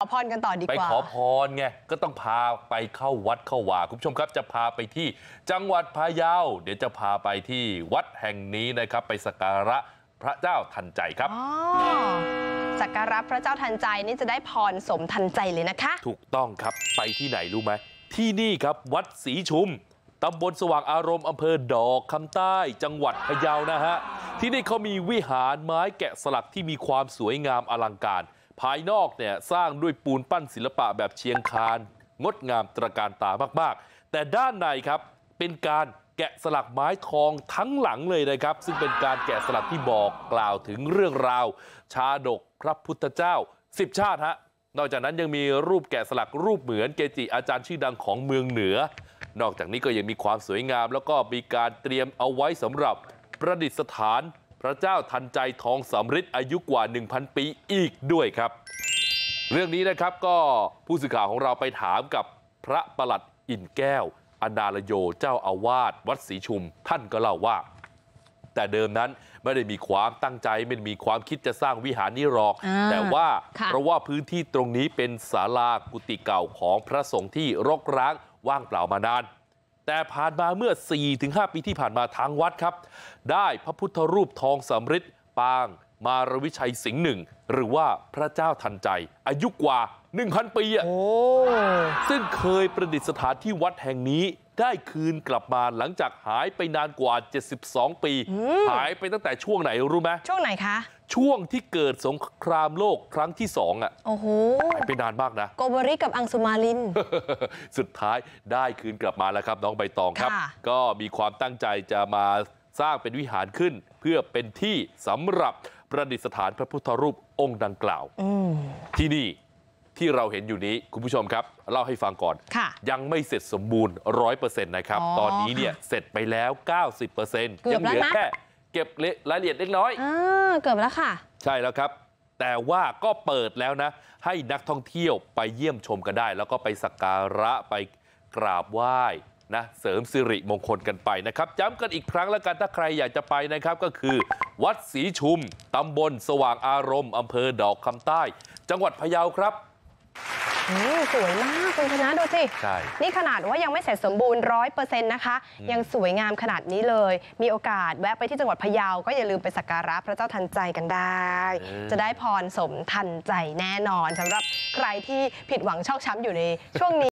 ขอพรกันต่อดีไปกว่าขอพรไงก็ต้องพาไปเข้าวัดเข้าวาคุณผู้ชมครับจะพาไปที่จังหวัดพะเยาเดี๋ยวจะพาไปที่วัดแห่งนี้นะครับ ไปสักการะพระเจ้าทันใจครับอ๋อสักการะพระเจ้าทันใจนี่จะได้พรสมทันใจเลยนะคะ ถูกต้องครับไปที่ไหนรู้ไหมที่นี่ครับวัดศรีชุมตำบลสว่างอารมณ์อำเภอดอกคำใต้จังหวัดพะเยานะฮะที่นี่เขามีวิหารไม้แกะสลักที่มีความสวยงามอลังการ ภายนอกเนี่ยสร้างด้วยปูนปั้นศิลปะแบบเชียงคานงดงามตระการตามากๆ แต่ด้านในครับเป็นการแกะสลักไม้ทองทั้งหลังเลยนะครับ ซึ่งเป็นการแกะสลักที่บอกกล่าวถึงเรื่องราว ชาดกพระพุทธเจ้าสิบชาติฮะนอกจากนั้นยังมีรูปแกะสลักรูปเหมือนเกจิอาจารย์ชื่อดังของเมืองเหนือ นอกจากนี้ก็ยังมีความสวยงาม แล้วก็มีการเตรียมเอาไว้สำหรับประดิษฐาน ระเจ้าทันใจทองสำริดอายุกว่า1,000ปีอีกด้วยครับเรื่องนี้นะครับก็ผู้สื่อข่าวของเราไปถามกับพระประหลัดอินแก้วอนาลโยเจ้าอาวาสวัดศรีชุมท่านก็เล่าว่า แต่เดิมนั้นไม่ได้มีความตั้งใจไม่ได้มีความคิดจะสร้างวิหารนี้หรอกอ่าแต่ว่าค่ะเพราะว่าพื้นที่ตรงนี้เป็นศาลากุฏิเก่าของพระสงฆ์ที่รกร้างว่างเปล่ามานาน แต่ผ่านมาเมื่อ4-5ปีที่ผ่านมาทางวัดครับ ได้พระพุทธรูปทองสำริดปางมารวิชัยสิงห์หนึ่งหรือว่าพระเจ้าทันใจ อายุกว่า 1,000 ปีอะโอ้ซึ่งเคยประดิษฐานที่วัดแห่งนี้ได้คืนกลับมาหลังจากหายไปนานกว่า 72 ปี หายไปตั้งแต่ช่วงไหนรู้ไหมช่วงไหนคะ ช่วงที่เกิดสงครามโลกครั้งที่สองอะโอ้โหหายไปนานมากนะโกโบริกับอังสุมาลินสุดท้ายได้คืนกลับมาแล้วครับน้องใบตองครับค่ะก็มีความตั้งใจจะมาสร้างเป็นวิหารขึ้น เพื่อเป็นที่สำหรับประดิษฐานพระพุทธรูปองค์ดังกล่าวอืมที่นี่ที่เราเห็นอยู่นี้คุณผู้ชมครับ เล่าให้ฟังก่อนค่ะยังไม่เสร็จสมบูรณ์ร้อยเปอร์เซ็นต์นะครับอ๋อตอนนี้เนี่ยเสร็จไปแล้ว 90เปอร์เซ็นต์เกืยัอบเหลือแล้วนะแค่ เก็บรายละเอียดเล็กน้อยอ่าเกือบแล้วค่ะใช่แล้วครับ แต่ว่าก็เปิดแล้วนะ ให้นักท่องเที่ยวไปเยี่ยมชมกันได้ แล้วก็ไปสักการะไปกราบไหว้นะเสริมสิริมงคลกันไปนะครับ ย้ำกันอีกครั้งแล้วกันถ้าใครอยากจะไปนะครับ ก็คือ วัดศรีชุมตำบลสว่างอารมณ์อำเภอดอกคำใต้ จังหวัดพะเยาครับอืม สวยมากคุณชนะดูสิ ใช่ นี่ขนาดว่ายังไม่เสร็จสมบูรณ์ร้อยเปอร์เซ็นต์นะคะ ยังสวยงามขนาดนี้เลย มีโอกาสแวะไปที่จังหวัดพะเยา ก็อย่าลืมไปสักการะพระเจ้าทันใจกันได้เออจะได้พรสมทันใจแน่นอนสำหรับใครที่ผิดหวังชอกช้ำอยู่ในช่วงนี้